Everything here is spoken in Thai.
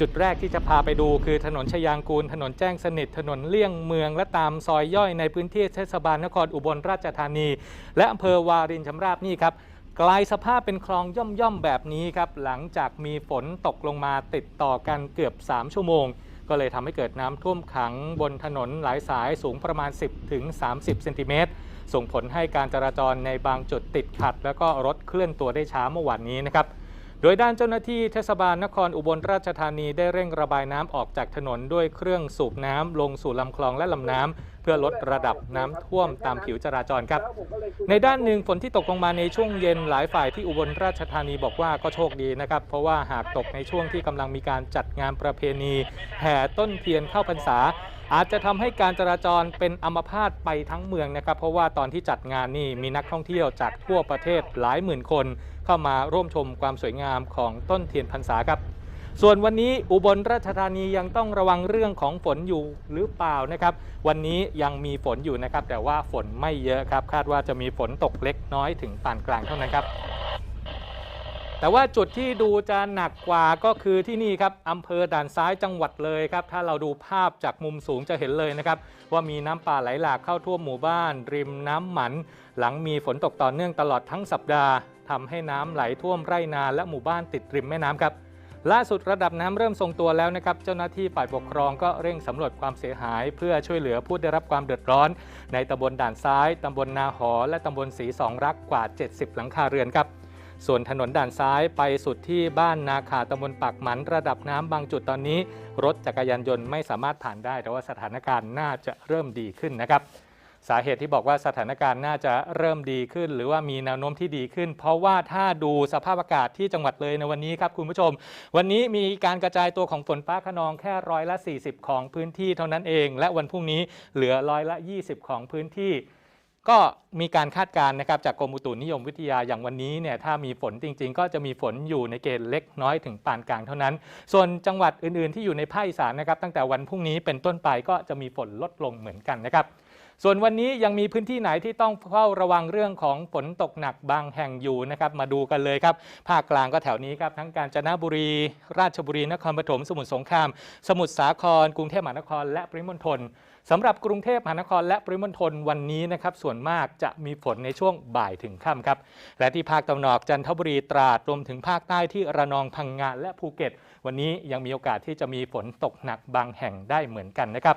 จุดแรกที่จะพาไปดูคือถนนชยางกูล ถนนแจ้งสนิท ถนนเลี่ยงเมือง และตามซอยย่อยในพื้นที่เทศบาลนครอุบลราชธานี และอำเภอวารินชำราบนี่ครับกลายสภาพเป็นคลองย่อมๆแบบนี้ครับ หลังจากมีฝนตกลงมาติดต่อกันเกือบ 3 ชั่วโมง ก็เลยทำให้เกิดน้ำท่วมขังบนถนนหลายสายสูงประมาณ 10ถึง30เซนติเมตรส่งผลให้การจราจรในบางจุดติดขัด แล้วก็รถเคลื่อนตัวได้ช้าเมื่อวานนี้นะครับ ดยด้านเจ้าหน้าที่เทศบาลนครอุบลราชธานีได้เร่งระบายน้ำออกจากถนนด้วยเครื่องสูบน้ำลงสู่ลำคลองและลำน้ำเพื่อลดระดับน้ำท่วมตามผิวจราจรครับ ในด้านหนึ่งฝนที่ตกลงมาในช่วงเย็นหลายฝ่ายที่อุบลราชธานีบอกว่าก็โชคดีนะครับ เพราะว่าหากตกในช่วงที่กำลังมีการจัดงานประเพณี แห่ต้นเทียนเข้าพรรษา อาจจะทำให้การจราจรเป็นอัมพาตไปทั้งเมืองนะครับ เพราะว่าตอนที่จัดงานนี่มีนักท่องเที่ยวจากทั่วประเทศหลายหมื่นคน เข้ามาร่วมชมความสวยงามของต้นเทียนพรรษาครับ ส่วนวันนี้อุบลราชธานียังต้องระวังเรื่องของฝนอยู่หรือเปล่านะครับ วันนี้ยังมีฝนอยู่นะครับ แต่ว่าฝนไม่เยอะครับ คาดว่าจะมีฝนตกเล็กน้อยถึงปานกลางเท่านั้นครับ แต่ว่าจุดที่ดูจะหนักกว่าก็คือที่นี่ครับอำเภอด่านซ้ายจังหวัดเลยครับ ถ้าเราดูภาพจากมุมสูงจะเห็นเลยนะครับ ว่ามีน้ำป่าไหลหลากเข้าท่วมหมู่บ้าน ริมน้ำหมัน หลังมีฝนตกต่อเนื่องตลอดทั้งสัปดาห์ทำให้น้ำไหลท่วมไร่นาและหมู่บ้านติดริมแม่น้ำครับ ล่าสุดระดับน้ำเริ่มทรงตัวแล้วนะครับ เจ้าหน้าที่ฝ่ายปกครองก็เร่งสำรวจความเสียหาย เพื่อช่วยเหลือผู้ได้รับความเดือดร้อน ในตำบลด่านซ้ายตำบลนาหอ และตำบลศรีสองรักกว่า 70 หลังคาเรือนครับ ส่วนถนนด่านซ้ายไปสุดที่บ้านนาคาตำบลปากหมันระดับน้ำบางจุดตอนนี้ รถจักรยานยนต์ไม่สามารถผ่านได้ แต่ว่าสถานการณ์น่าจะเริ่มดีขึ้นนะครับ สาเหตุที่บอกว่าสถานการณ์น่าจะเริ่มดีขึ้น หรือว่ามีแนวโน้มที่ดีขึ้น เพราะว่าถ้าดูสภาพอากาศที่จังหวัดเลยในวันนี้ครับคุณผู้ชม วันนี้มีการกระจายตัวของฝนฟ้าขนองแค่ร้อยละ 40 ของพื้นที่เท่านั้นเอง และวันพรุ่งนี้เหลือร้อยละ 20 ของพื้นที่ ก็มีการคาดการณ์นะครับจากกรมอุตุนิยมวิทยาอย่างวันนี้เนี่ยถ้ามีฝนจริง ๆ ก็จะมีฝนอยู่ในเกณฑ์เล็กน้อยถึงปานกลางเท่านั้น ส่วนจังหวัดอื่นๆ ที่อยู่ในภาคอีสานนะครับตั้งแต่วันพรุ่งนี้เป็นต้นไปก็จะมีฝนลดลงเหมือนกันนะครับ ส่วนวันนี้ยังมีพื้นที่ไหนที่ต้องเฝ้าระวังเรื่องของฝนตกหนักบางแห่งอยู่นะครับ มาดูกันเลยครับ ภาคกลางก็แถวนี้ครับ ทั้งกาญจนบุรี ราชบุรี นครปฐม สมุทรสงคราม สมุทรสาคร กรุงเทพมหานคร และปริมณฑลสำหรับกรุงเทพมหานครและปริมณฑลวันนี้นะครับส่วนมากจะมีฝนในช่วงบ่ายถึงค่ำครับ และที่ภาคตะวันออกจันทบุรีตราดรวมถึงภาคใต้ที่ระนองพังงาและภูเก็ต วันนี้ยังมีโอกาสที่จะมีฝนตกหนักบางแห่งได้เหมือนกันนะครับ